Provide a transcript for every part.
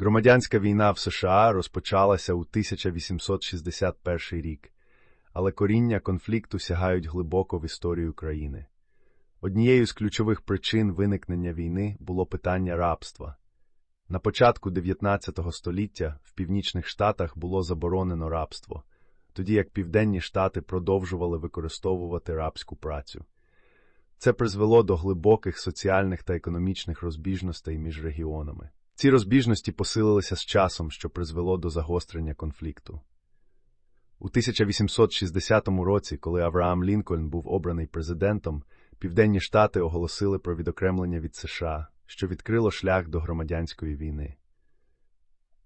Громадянська війна в США розпочалася у 1861 рік, але коріння конфлікту сягають глибоко в історію країни. Однією з ключових причин виникнення війни було питання рабства. На початку 19 століття в північних штатах було заборонено рабство, тоді як південні штати продовжували використовувати рабську працю. Це призвело до глибоких соціальних та економічних розбіжностей між регіонами. Ці розбіжності посилилися з часом, що призвело до загострення конфлікту. У 1860 році, коли Авраам Лінкольн був обраний президентом, Південні Штати оголосили про відокремлення від США, що відкрило шлях до громадянської війни.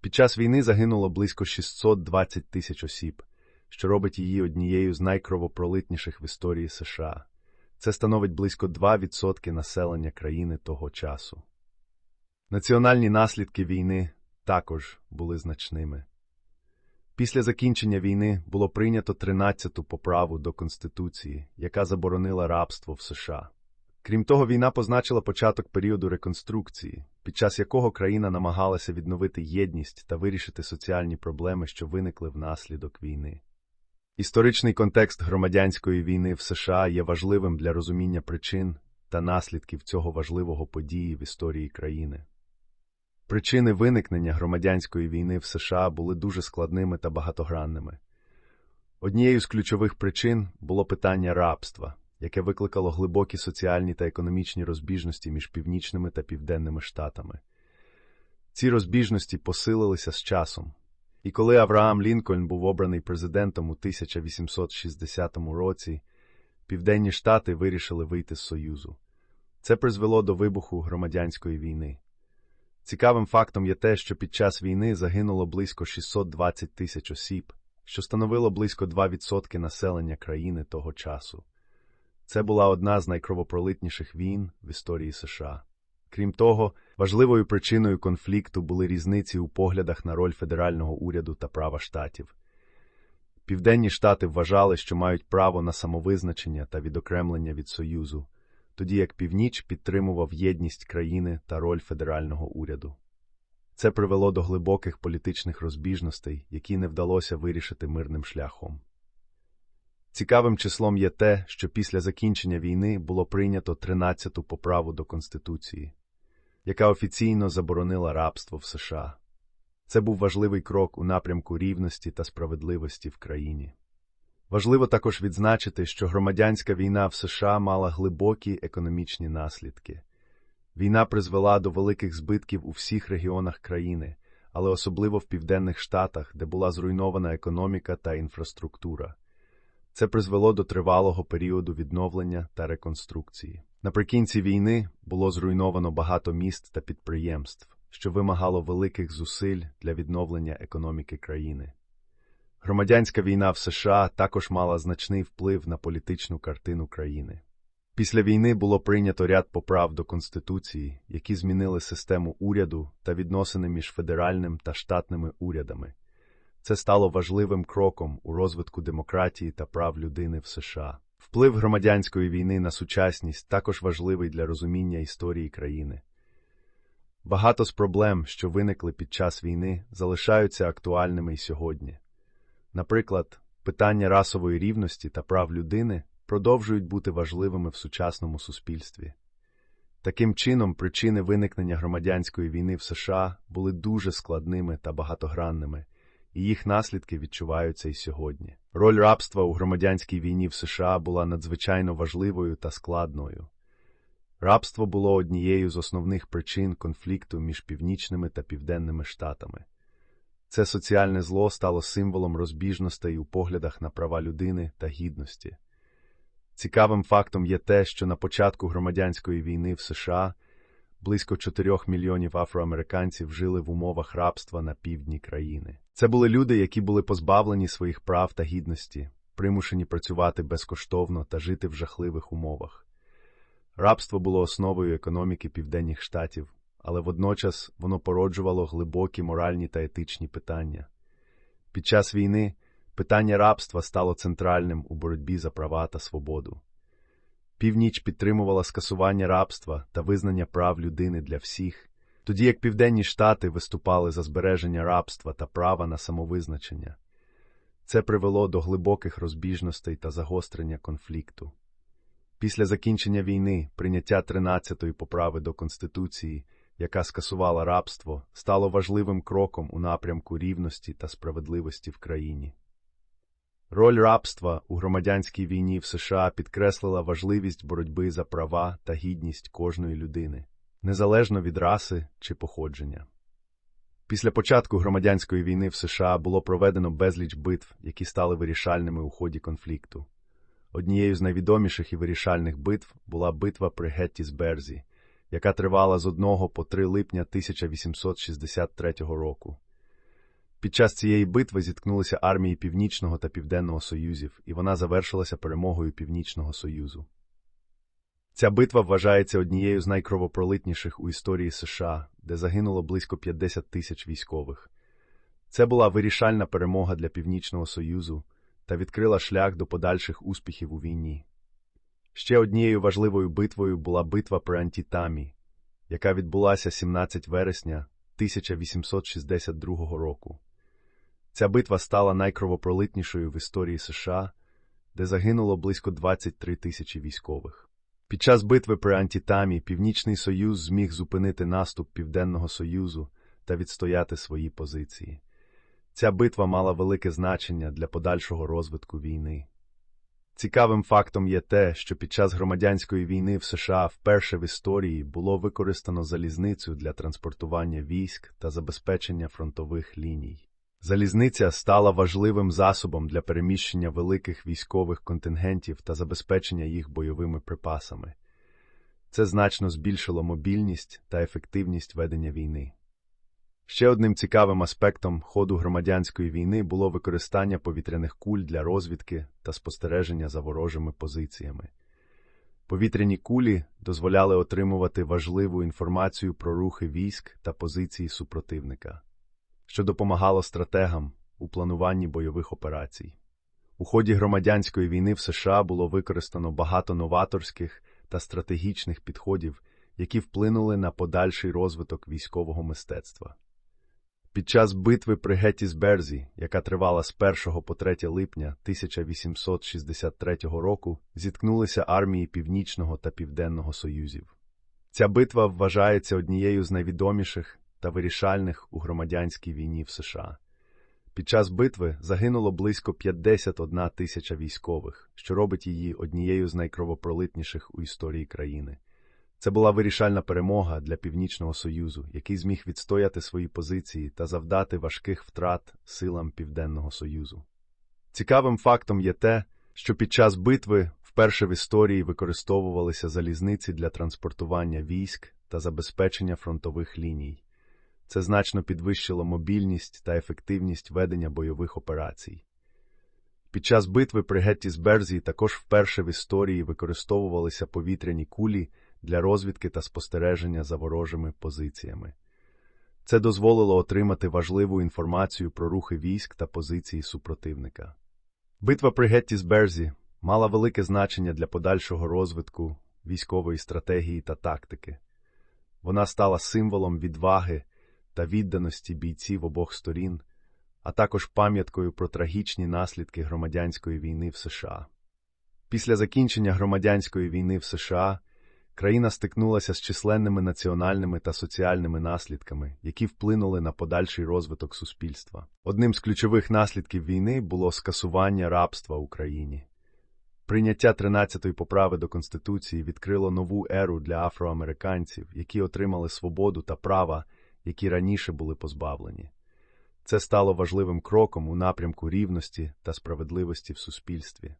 Під час війни загинуло близько 620 тисяч осіб, що робить її однією з найкровопролитніших в історії США. Це становить близько 2% населення країни того часу. Національні наслідки війни також були значними. Після закінчення війни було прийнято 13-ту поправу до Конституції, яка заборонила рабство в США. Крім того, війна позначила початок періоду реконструкції, під час якого країна намагалася відновити єдність та вирішити соціальні проблеми, що виникли внаслідок війни. Історичний контекст громадянської війни в США є важливим для розуміння причин та наслідків цього важливого події в історії країни. Причини виникнення громадянської війни в США були дуже складними та багатогранними. Однією з ключових причин було питання рабства, яке викликало глибокі соціальні та економічні розбіжності між північними та південними штатами. Ці розбіжності посилилися з часом, і коли Авраам Лінкольн був обраний президентом у 1860 році, Південні Штати вирішили вийти з Союзу. Це призвело до вибуху громадянської війни. Цікавим фактом є те, що під час війни загинуло близько 620 тисяч осіб, що становило близько 2% населення країни того часу. Це була одна з найкровопролитніших війн в історії США. Крім того, важливою причиною конфлікту були різниці у поглядах на роль федерального уряду та права штатів. Південні штати вважали, що мають право на самовизначення та відокремлення від Союзу, тоді як північ підтримував єдність країни та роль федерального уряду. Це привело до глибоких політичних розбіжностей, які не вдалося вирішити мирним шляхом. Цікавим числом є те, що після закінчення війни було прийнято 13-ту поправу до Конституції, яка офіційно заборонила рабство в США. Це був важливий крок у напрямку рівності та справедливості в країні. Важливо також відзначити, що громадянська війна в США мала глибокі економічні наслідки. Війна призвела до великих збитків у всіх регіонах країни, але особливо в південних штатах, де була зруйнована економіка та інфраструктура. Це призвело до тривалого періоду відновлення та реконструкції. Наприкінці війни було зруйновано багато міст та підприємств, що вимагало великих зусиль для відновлення економіки країни. Громадянська війна в США також мала значний вплив на політичну картину країни. Після війни було прийнято ряд поправ до Конституції, які змінили систему уряду та відносини між федеральним та штатними урядами. Це стало важливим кроком у розвитку демократії та прав людини в США. Вплив громадянської війни на сучасність також важливий для розуміння історії країни. Багато з проблем, що виникли під час війни, залишаються актуальними й сьогодні. Наприклад, питання расової рівності та прав людини продовжують бути важливими в сучасному суспільстві. Таким чином, причини виникнення громадянської війни в США були дуже складними та багатогранними, і їх наслідки відчуваються й сьогодні. Роль рабства у громадянській війні в США була надзвичайно важливою та складною. Рабство було однією з основних причин конфлікту між північними та південними штатами. Це соціальне зло стало символом розбіжностей у поглядах на права людини та гідності. Цікавим фактом є те, що на початку громадянської війни в США близько 4 мільйонів афроамериканців жили в умовах рабства на півдні країни. Це були люди, які були позбавлені своїх прав та гідності, примушені працювати безкоштовно та жити в жахливих умовах. Рабство було основою економіки південних штатів, але водночас воно породжувало глибокі моральні та етичні питання. Під час війни питання рабства стало центральним у боротьбі за права та свободу. Північ підтримувала скасування рабства та визнання прав людини для всіх, тоді як Південні Штати виступали за збереження рабства та права на самовизначення. Це привело до глибоких розбіжностей та загострення конфлікту. Після закінчення війни прийняття 13-ї поправи до Конституції, яка скасувала рабство, стало важливим кроком у напрямку рівності та справедливості в країні. Роль рабства у громадянській війні в США підкреслила важливість боротьби за права та гідність кожної людини, незалежно від раси чи походження. Після початку громадянської війни в США було проведено безліч битв, які стали вирішальними у ході конфлікту. Однією з найвідоміших і вирішальних битв була битва при Геттісберзі, яка тривала з 1 по 3 липня 1863 року. Під час цієї битви зіткнулися армії Північного та Південного Союзів, і вона завершилася перемогою Північного Союзу. Ця битва вважається однією з найкровопролитніших у історії США, де загинуло близько 50 тисяч військових. Це була вирішальна перемога для Північного Союзу та відкрила шлях до подальших успіхів у війні. Ще однією важливою битвою була битва при Антітамі, яка відбулася 17 вересня 1862 року. Ця битва стала найкровопролитнішою в історії США, де загинуло близько 23 тисячі військових. Під час битви при Антітамі Північний Союз зміг зупинити наступ Південного Союзу та відстояти свої позиції. Ця битва мала велике значення для подальшого розвитку війни. Цікавим фактом є те, що під час громадянської війни в США вперше в історії було використано залізницю для транспортування військ та забезпечення фронтових ліній. Залізниця стала важливим засобом для переміщення великих військових контингентів та забезпечення їх бойовими припасами. Це значно збільшило мобільність та ефективність ведення війни. Ще одним цікавим аспектом ходу громадянської війни було використання повітряних куль для розвідки та спостереження за ворожими позиціями. Повітряні кулі дозволяли отримувати важливу інформацію про рухи військ та позиції супротивника що допомагало стратегам у плануванні бойових операцій. У ході громадянської війни в США було використано багато новаторських та стратегічних підходів, які вплинули на подальший розвиток військового мистецтва. Під час битви при Геттісберзі, яка тривала з 1 по 3 липня 1863 року, зіткнулися армії Північного та Південного Союзів. Ця битва вважається однією з найвідоміших та вирішальних у громадянській війні в США. Під час битви загинуло близько 51 тисяча військових, що робить її однією з найкровопролитніших у історії країни. Це була вирішальна перемога для Північного Союзу, який зміг відстояти свої позиції та завдати важких втрат силам Південного Союзу. Цікавим фактом є те, що під час битви вперше в історії використовувалися залізниці для транспортування військ та забезпечення фронтових ліній. Це значно підвищило мобільність та ефективність ведення бойових операцій. Під час битви при Геттісберзі також вперше в історії використовувалися повітряні кулі для розвідки та спостереження за ворожими позиціями. Це дозволило отримати важливу інформацію про рухи військ та позиції супротивника. Битва при Геттісберзі мала велике значення для подальшого розвитку військової стратегії та тактики. Вона стала символом відваги та відданості бійців обох сторін, а також пам'яткою про трагічні наслідки громадянської війни в США. Після закінчення громадянської війни в США країна стикнулася з численними національними та соціальними наслідками, які вплинули на подальший розвиток суспільства. Одним з ключових наслідків війни було скасування рабства в Україні. Прийняття 13-ї поправи до Конституції відкрило нову еру для афроамериканців, які отримали свободу та права які раніше були позбавлені. Це стало важливим кроком у напрямку рівності та справедливості в суспільстві.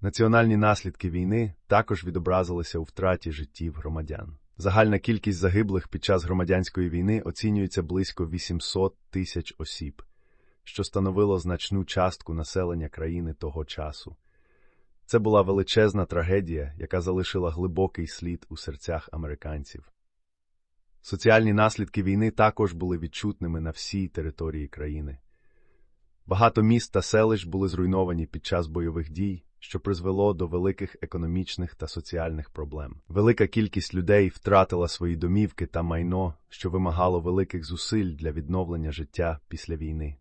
Національні наслідки війни також відобразилися у втраті життів громадян. Загальна кількість загиблих під час громадянської війни оцінюється близько 800 тисяч осіб, що становило значну частку населення країни того часу. Це була величезна трагедія, яка залишила глибокий слід у серцях американців. Соціальні наслідки війни також були відчутними на всій території країни. Багато міст та селищ були зруйновані під час бойових дій, що призвело до великих економічних та соціальних проблем. Велика кількість людей втратила свої домівки та майно, що вимагало великих зусиль для відновлення життя після війни.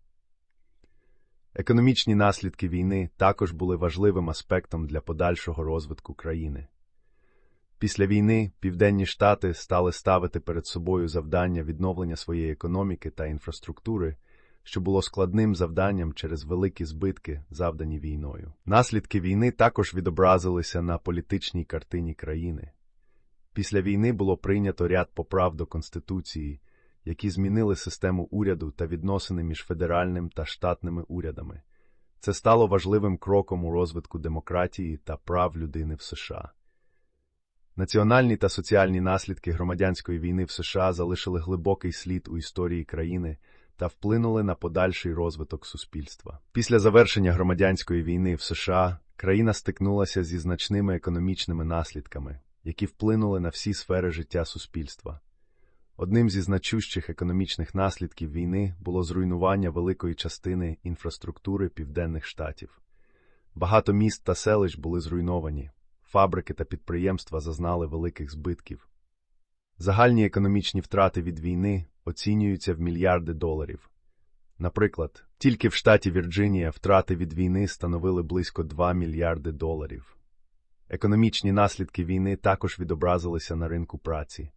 Економічні наслідки війни також були важливим аспектом для подальшого розвитку країни. Після війни Південні Штати стали ставити перед собою завдання відновлення своєї економіки та інфраструктури, що було складним завданням через великі збитки, завдані війною. Наслідки війни також відобразилися на політичній картині країни. Після війни було прийнято ряд поправ до Конституції, які змінили систему уряду та відносини між федеральним та штатними урядами. Це стало важливим кроком у розвитку демократії та прав людини в США. Національні та соціальні наслідки громадянської війни в США залишили глибокий слід у історії країни та вплинули на подальший розвиток суспільства. Після завершення громадянської війни в США країна стикнулася зі значними економічними наслідками, які вплинули на всі сфери життя суспільства. Одним зі значущих економічних наслідків війни було зруйнування великої частини інфраструктури південних штатів. Багато міст та селищ були зруйновані, фабрики та підприємства зазнали великих збитків. Загальні економічні втрати від війни оцінюються в мільярди доларів. Наприклад, тільки в штаті Вірджинія втрати від війни становили близько 2 мільярди доларів. Економічні наслідки війни також відобразилися на ринку праці.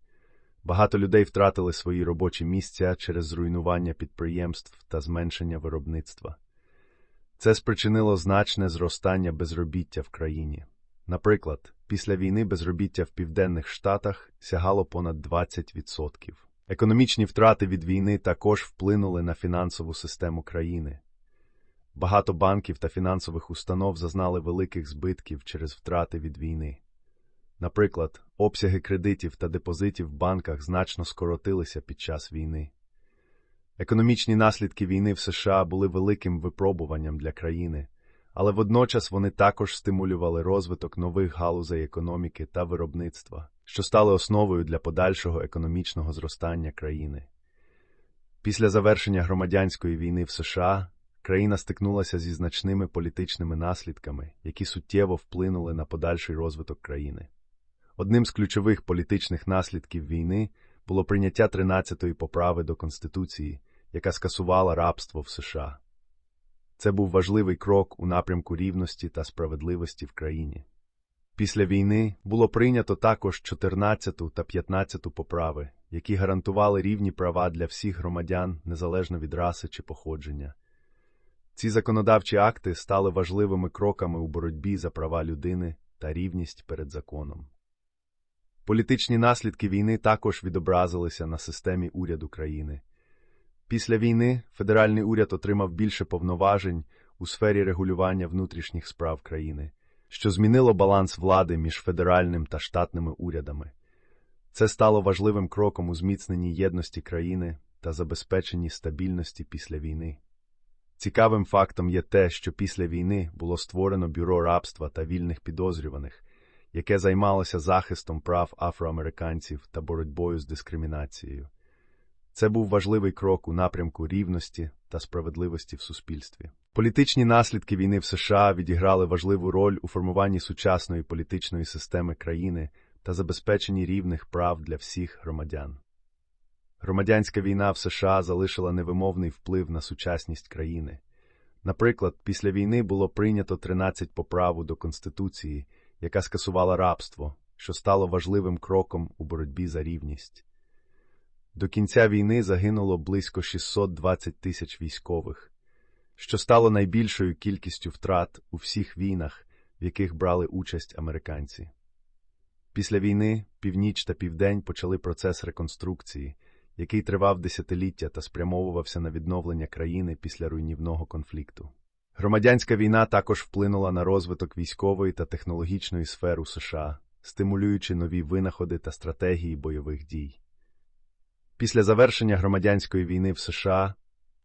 Багато людей втратили свої робочі місця через зруйнування підприємств та зменшення виробництва. Це спричинило значне зростання безробіття в країні. Наприклад, після війни безробіття в Південних Штатах сягало понад 20%. Економічні втрати від війни також вплинули на фінансову систему країни. Багато банків та фінансових установ зазнали великих збитків через втрати від війни. Наприклад, обсяги кредитів та депозитів в банках значно скоротилися під час війни. Економічні наслідки війни в США були великим випробуванням для країни, але водночас вони також стимулювали розвиток нових галузей економіки та виробництва, що стали основою для подальшого економічного зростання країни. Після завершення громадянської війни в США країна стикнулася зі значними політичними наслідками, які суттєво вплинули на подальший розвиток країни. Одним з ключових політичних наслідків війни було прийняття 13-ї поправи до Конституції, яка скасувала рабство в США. Це був важливий крок у напрямку рівності та справедливості в країні. Після війни було прийнято також 14 та 15 поправи, які гарантували рівні права для всіх громадян незалежно від раси чи походження. Ці законодавчі акти стали важливими кроками у боротьбі за права людини та рівність перед законом. Політичні наслідки війни також відобразилися на системі уряду країни. Після війни федеральний уряд отримав більше повноважень у сфері регулювання внутрішніх справ країни, що змінило баланс влади між федеральним та штатними урядами. Це стало важливим кроком у зміцненні єдності країни та забезпеченні стабільності після війни. Цікавим фактом є те, що після війни було створено бюро рабства та вільних підозрюваних, яке займалося захистом прав афроамериканців та боротьбою з дискримінацією. Це був важливий крок у напрямку рівності та справедливості в суспільстві. Політичні наслідки війни в США відіграли важливу роль у формуванні сучасної політичної системи країни та забезпеченні рівних прав для всіх громадян. Громадянська війна в США залишила невимовний вплив на сучасність країни. Наприклад, після війни було прийнято 13 поправу до Конституції, яка скасувала рабство, що стало важливим кроком у боротьбі за рівність. До кінця війни загинуло близько 620 тисяч військових, що стало найбільшою кількістю втрат у всіх війнах, в яких брали участь американці. Після війни північ та південь почали процес реконструкції, який тривав десятиліття та спрямовувався на відновлення країни після руйнівного конфлікту. Громадянська війна також вплинула на розвиток військової та технологічної сфер у США, стимулюючи нові винаходи та стратегії бойових дій. Після завершення громадянської війни в США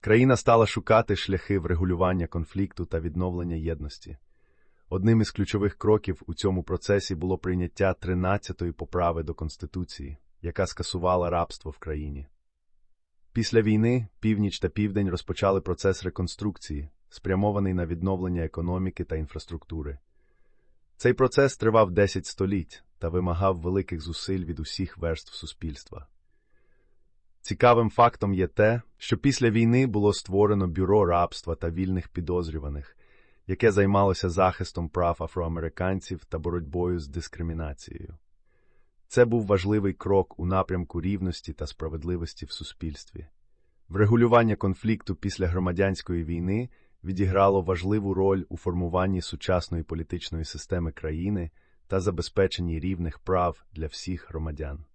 країна стала шукати шляхи врегулювання конфлікту та відновлення єдності. Одним із ключових кроків у цьому процесі було прийняття 13-ї поправи до Конституції, яка скасувала рабство в країні. Після війни північ та південь розпочали процес реконструкції, спрямований на відновлення економіки та інфраструктури. Цей процес тривав 10 століть та вимагав великих зусиль від усіх верств суспільства. Цікавим фактом є те, що після війни було створено бюро рабства та вільних підозрюваних, яке займалося захистом прав афроамериканців та боротьбою з дискримінацією. Це був важливий крок у напрямку рівності та справедливості в суспільстві. Врегулювання конфлікту після громадянської війни відіграло важливу роль у формуванні сучасної політичної системи країни та забезпеченні рівних прав для всіх громадян.